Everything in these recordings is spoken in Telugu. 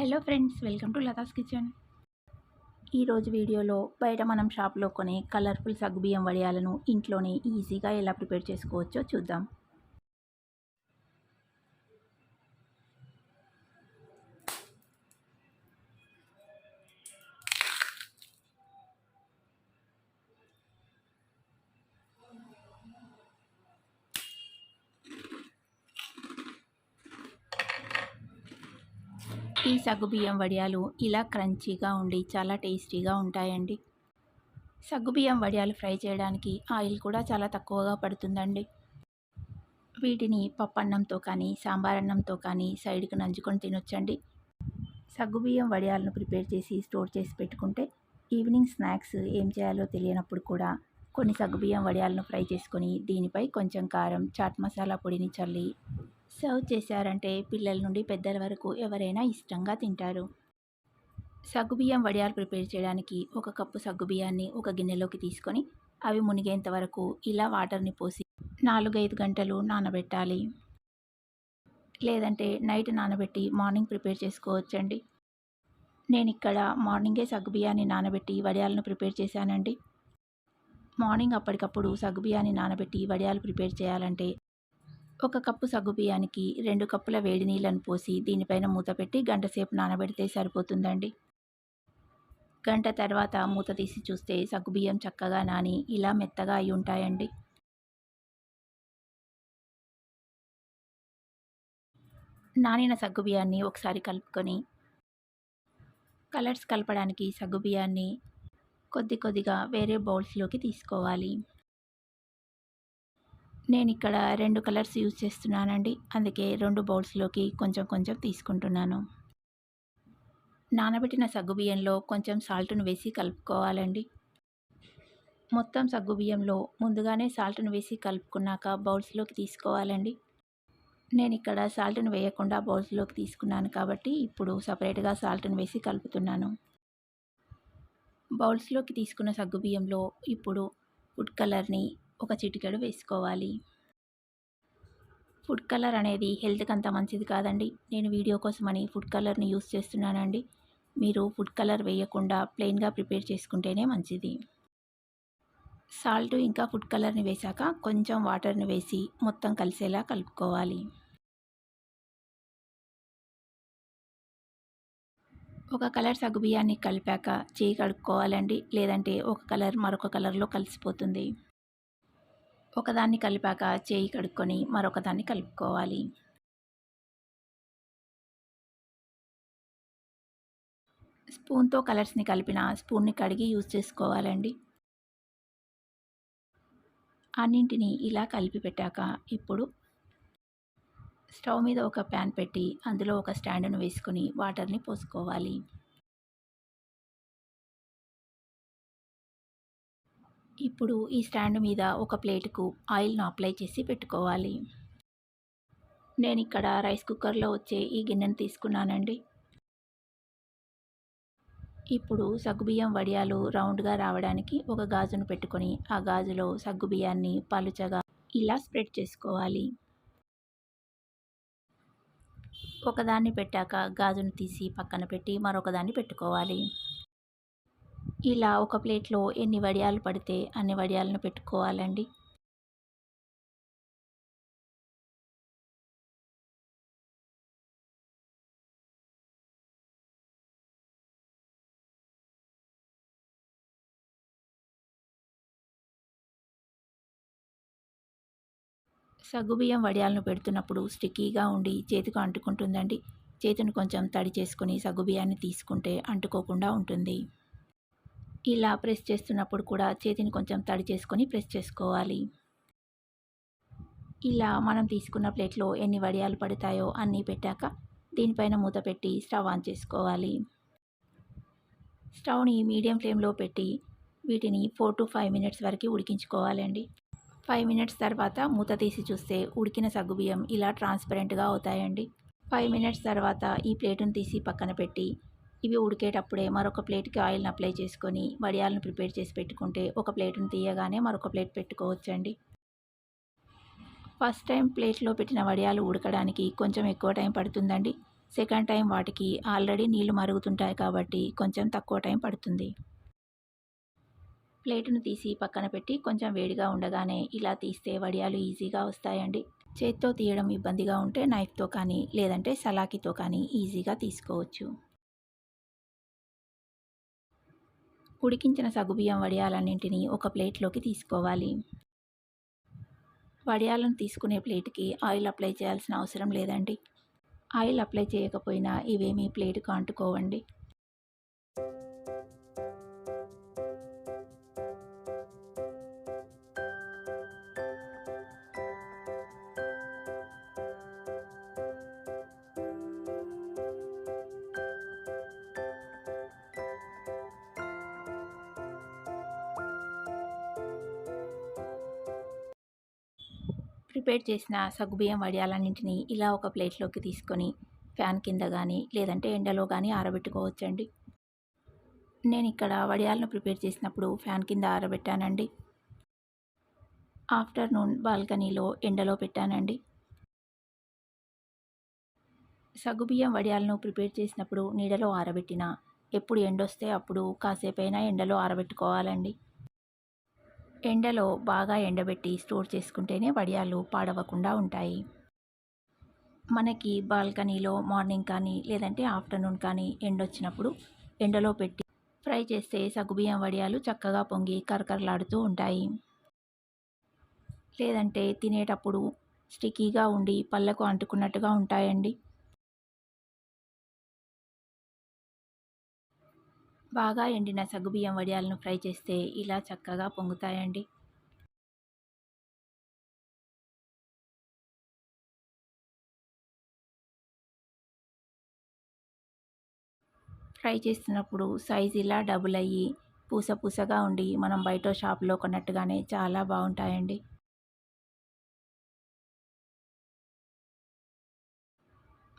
Hello friends welcome to Latha's kitchen. ఈరోజు వీడియోలో బయట మనం షాప్లో కొనే కలర్ఫుల్ సగ్గుబియ్యం వడియాలను ఇంట్లోనే ఈజీగా ఎలా ప్రిపేర్ చేసుకోవచ్చో చూద్దాం. ఈ సగ్గుబియ్యం వడియాలు ఇలా క్రంచీగా ఉండి చాలా టేస్టీగా ఉంటాయండి. సగ్గుబియ్యం వడియాలు ఫ్రై చేయడానికి ఆయిల్ కూడా చాలా తక్కువగా పడుతుందండి. వీటిని పప్పన్నంతో కానీ సాంబార్ అన్నంతో కానీ సైడ్కి నంచుకొని తినొచ్చండి. సగ్గుబియ్యం వడియాలను ప్రిపేర్ చేసి స్టోర్ చేసి పెట్టుకుంటే ఈవినింగ్ స్నాక్స్ ఏం చేయాలో తెలియనప్పుడు కూడా కొన్ని సగ్గుబియ్యం వడియాలను ఫ్రై చేసుకొని దీనిపై కొంచెం కారం చాట్ మసాలా పొడిని చల్లి సర్వ్ చేశారంటే పిల్లల నుండి పెద్దల వరకు ఎవరైనా ఇష్టంగా తింటారు. సగ్గుబియ్యం వడియాలు ప్రిపేర్ చేయడానికి ఒక కప్పు సగ్గుబియ్యాన్ని ఒక గిన్నెలోకి తీసుకొని అవి మునిగేంత వరకు ఇలా వాటర్ని పోసి నాలుగైదు గంటలు నానబెట్టాలి. లేదంటే నైట్ నానబెట్టి మార్నింగ్ ప్రిపేర్ చేసుకోవచ్చండి. నేను ఇక్కడ మార్నింగే సగ్గుబియ్యాన్ని నానబెట్టి వడియాలను ప్రిపేర్ చేశానండి. మార్నింగ్ అప్పటికప్పుడు సగ్గుబియ్యాన్ని నానబెట్టి వడియాలు ప్రిపేర్ చేయాలంటే ఒక కప్పు సగ్గుబియ్యానికి రెండు కప్పుల వేడి నీళ్ళను పోసి దీనిపైన మూత పెట్టి గంట సేపు నానబెడితే సరిపోతుందండి. గంట తర్వాత మూత తీసి చూస్తే సగ్గుబియ్యం చక్కగా నాని ఇలా మెత్తగా అయి ఉంటాయండి. నానిన సగ్గుబియ్యాన్ని ఒకసారి కలుపుకొని కలర్స్ కలపడానికి సగ్గుబియ్యాన్ని కొద్ది కొద్దిగా వేరే బౌల్స్లోకి తీసుకోవాలి. నేను ఇక్కడ రెండు కలర్స్ యూజ్ చేస్తున్నానండి. అందుకే రెండు బౌల్స్లోకి కొంచెం కొంచెం తీసుకుంటున్నాను. నానబెట్టిన సగ్గుబియ్యంలో కొంచెం సాల్ట్ను వేసి కలుపుకోవాలండి. మొత్తం సగ్గుబియ్యంలో ముందుగానే సాల్ట్ను వేసి కలుపుకున్నాక బౌల్స్లోకి తీసుకోవాలండి. నేను ఇక్కడ సాల్ట్ను వేయకుండా బౌల్స్లోకి తీసుకున్నాను కాబట్టి ఇప్పుడు సపరేట్గా సాల్ట్ను వేసి కలుపుతున్నాను. బౌల్స్లోకి తీసుకున్న సగ్గుబియ్యంలో ఇప్పుడు ఫుడ్ కలర్ని ఒక చిటికెడు వేసుకోవాలి. ఫుడ్ కలర్ అనేది హెల్త్కి అంత మంచిది కాదండి. నేను వీడియో కోసమని ఫుడ్ కలర్ని యూస్ చేస్తున్నానండి. మీరు ఫుడ్ కలర్ వేయకుండా ప్లెయిన్గా ప్రిపేర్ చేసుకుంటేనే మంచిది. సాల్ట్ ఇంకా ఫుడ్ కలర్ని వేశాక కొంచెం వాటర్ని వేసి మొత్తం కలిసేలా కలుపుకోవాలి. ఒక కలర్ సగ్గుబియ్యాన్ని కలిపాక చేయి కడుక్కోవాలండి. లేదంటే ఒక కలర్ మరొక కలర్లో కలిసిపోతుంది. ఒకదాన్ని కలిపాక చేయి కడుక్కొని మరొకదాన్ని కలుపుకోవాలి. స్పూన్తో కలర్స్ని కలిపిన స్పూన్ని కడిగి యూజ్ చేసుకోవాలండి. అన్నింటినీ ఇలా కలిపి పెట్టాక ఇప్పుడు స్టవ్ మీద ఒక ప్యాన్ పెట్టి అందులో ఒక స్టాండ్ను వేసుకొని వాటర్ని పోసుకోవాలి. ఇప్పుడు ఈ స్టాండ్ మీద ఒక ప్లేట్కు ఆయిల్ను అప్లై చేసి పెట్టుకోవాలి. నేను ఇక్కడ రైస్ కుక్కర్లో వచ్చే ఈ గిన్నెను తీసుకున్నానండి. ఇప్పుడు సగ్గుబియ్యం వడియాలు రౌండ్గా రావడానికి ఒక గాజును పెట్టుకొని ఆ గాజులో సగ్గుబియ్యాన్ని పలుచగా ఇలా స్ప్రెడ్ చేసుకోవాలి. ఒకదాన్ని పెట్టాక గాజును తీసి పక్కన పెట్టి మరొకదాన్ని పెట్టుకోవాలి. ఇలా ఒక ప్లేట్లో ఎన్ని వడియాలు పడితే అన్ని వడియాలను పెట్టుకోవాలండి. సగ్గుబియ్యం వడియాలను పెడుతున్నప్పుడు స్టిక్కీగా ఉండి చేతికి అంటుకుంటుందండి. చేతిని కొంచెం తడి చేసుకుని సగ్గుబియ్యాన్ని తీసుకుంటే అంటుకోకుండా ఉంటుంది. ఇలా ప్రెస్ చేస్తున్నప్పుడు కూడా చేతిని కొంచెం తడి చేసుకొని ప్రెస్ చేసుకోవాలి. ఇలా మనం తీసుకున్న ప్లేట్లో ఎన్ని వడియాలు పడతాయో అన్నీ పెట్టాక దీనిపైన మూత పెట్టి స్టవ్ ఆన్ చేసుకోవాలి. స్టవ్ని మీడియం ఫ్లేమ్లో పెట్టి వీటిని ఫోర్ టు ఫైవ్ మినిట్స్ వరకు ఉడికించుకోవాలండి. ఫైవ్ మినిట్స్ తర్వాత మూత తీసి చూస్తే ఉడికిన సగ్గుబియ్యం ఇలా ట్రాన్స్పరెంట్గా అవుతాయండి. ఫైవ్ మినిట్స్ తర్వాత ఈ ప్లేటును తీసి పక్కన పెట్టి ఇవి ఉడికేటప్పుడే మరొక ప్లేట్కి ఆయిల్ని అప్లై చేసుకొని వడియాలను ప్రిపేర్ చేసి పెట్టుకుంటే ఒక ప్లేట్ను తీయగానే మరొక ప్లేట్ పెట్టుకోవచ్చండి. ఫస్ట్ టైం ప్లేట్లో పెట్టిన వడియాలు ఉడకడానికి కొంచెం ఎక్కువ టైం పడుతుందండి. సెకండ్ టైం వాటికి ఆల్రెడీ నీళ్ళు మరుగుతుంటాయి కాబట్టి కొంచెం తక్కువ టైం పడుతుంది. ప్లేటును తీసి పక్కన పెట్టి కొంచెం వేడిగా ఉండగానే ఇలా తీస్తే వడియాలు ఈజీగా వస్తాయండి. చేత్తో తీయడం ఇబ్బందిగా ఉంటే నైఫ్తో కానీ లేదంటే సలాకితో కానీ ఈజీగా తీసుకోవచ్చు. ఉడికించిన సగుబియ్యం వడియాలన్నింటినీ ఒక ప్లేట్లోకి తీసుకోవాలి. వడియాలను తీసుకునే ప్లేట్కి ఆయిల్ అప్లై చేయాల్సిన అవసరం లేదండి. ఆయిల్ అప్లై చేయకపోయినా ఇవేమీ ప్లేట్కు అంటుకోవండి. ప్రిపేర్ చేసిన సగ్గుబియ్యం వడియాలన్నింటినీ ఇలా ఒక ప్లేట్లోకి తీసుకొని ఫ్యాన్ కింద కానీ లేదంటే ఎండలో కానీ ఆరబెట్టుకోవచ్చండి. నేను ఇక్కడ వడియాలను ప్రిపేర్ చేసినప్పుడు ఫ్యాన్ కింద ఆరబెట్టానండి. ఆఫ్టర్నూన్ బాల్కనీలో ఎండలో పెట్టానండి. సగ్గుబియ్యం వడియాలను ప్రిపేర్ చేసినప్పుడు నీడలో ఆరబెట్టిన ఎప్పుడు ఎండొస్తే అప్పుడు కాసేపైనా ఎండలో ఆరబెట్టుకోవాలండి. ఎండలో బాగా ఎండబెట్టి స్టోర్ చేసుకుంటేనే వడియాలు పాడవకుండా ఉంటాయి. మనకి బాల్కనీలో మార్నింగ్ కానీ లేదంటే ఆఫ్టర్నూన్ కానీ ఎండొచ్చినప్పుడు ఎండలో పెట్టి ఫ్రై చేస్తే సగ్గుబియ్యం వడియాలు చక్కగా పొంగి కరకరలాడుతూ ఉంటాయి. లేదంటే తినేటప్పుడు స్టిక్కీగా ఉండి పళ్ళకు అంటుకున్నట్టుగా ఉంటాయండి. బాగా ఎండిన సగ్గుబియ్యం వడియాలను ఫ్రై చేస్తే ఇలా చక్కగా పొంగుతాయండి. ఫ్రై చేస్తున్నప్పుడు సైజ్ ఇలా డబుల్ అయ్యి పూస పూసగా ఉండి మనం బయట షాప్లో కొన్నట్టుగానే చాలా బాగుంటాయండి.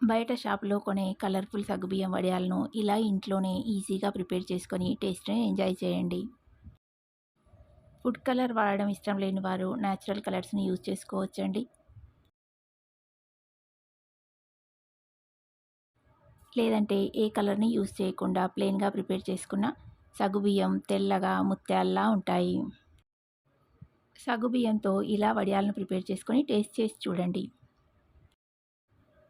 బయట షాప్లో కొనే కలర్ఫుల్ సగ్గుబియ్యం వడియాలను ఇలా ఇంట్లోనే ఈజీగా ప్రిపేర్ చేసుకొని టేస్ట్ని ఎంజాయ్ చేయండి. ఫుడ్ కలర్ వాడడం ఇష్టం లేని వారు న్యాచురల్ కలర్స్ని యూజ్ చేసుకోవచ్చండి. లేదంటే ఏ కలర్ని యూజ్ చేయకుండా ప్లెయిన్గా ప్రిపేర్ చేసుకున్న సగ్గుబియ్యం తెల్లగా ముత్యాల్లా ఉంటాయి. సగ్గుబియ్యంతో ఇలా వడియాలను ప్రిపేర్ చేసుకొని టేస్ట్ చేసి చూడండి.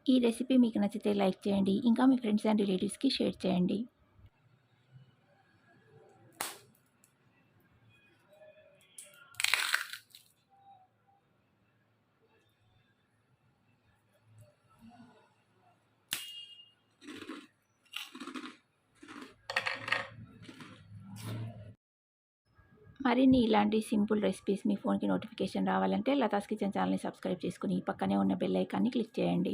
ఈ రెసిపీ మీకు నచ్చితే లైక్ చేయండి ఇంకా మీ ఫ్రెండ్స్ అండ్ రిలేటివ్స్కి షేర్ చేయండి. మరిన్ని ఇలాంటి సింపుల్ రెసిపీస్ మీ ఫోన్కి నోటిఫికేషన్ రావాలంటే లతాస్ కిచెన్ ఛానల్ని సబ్స్క్రైబ్ చేసుకుని పక్కనే ఉన్న బెల్ ఐకాన్ని క్లిక్ చేయండి.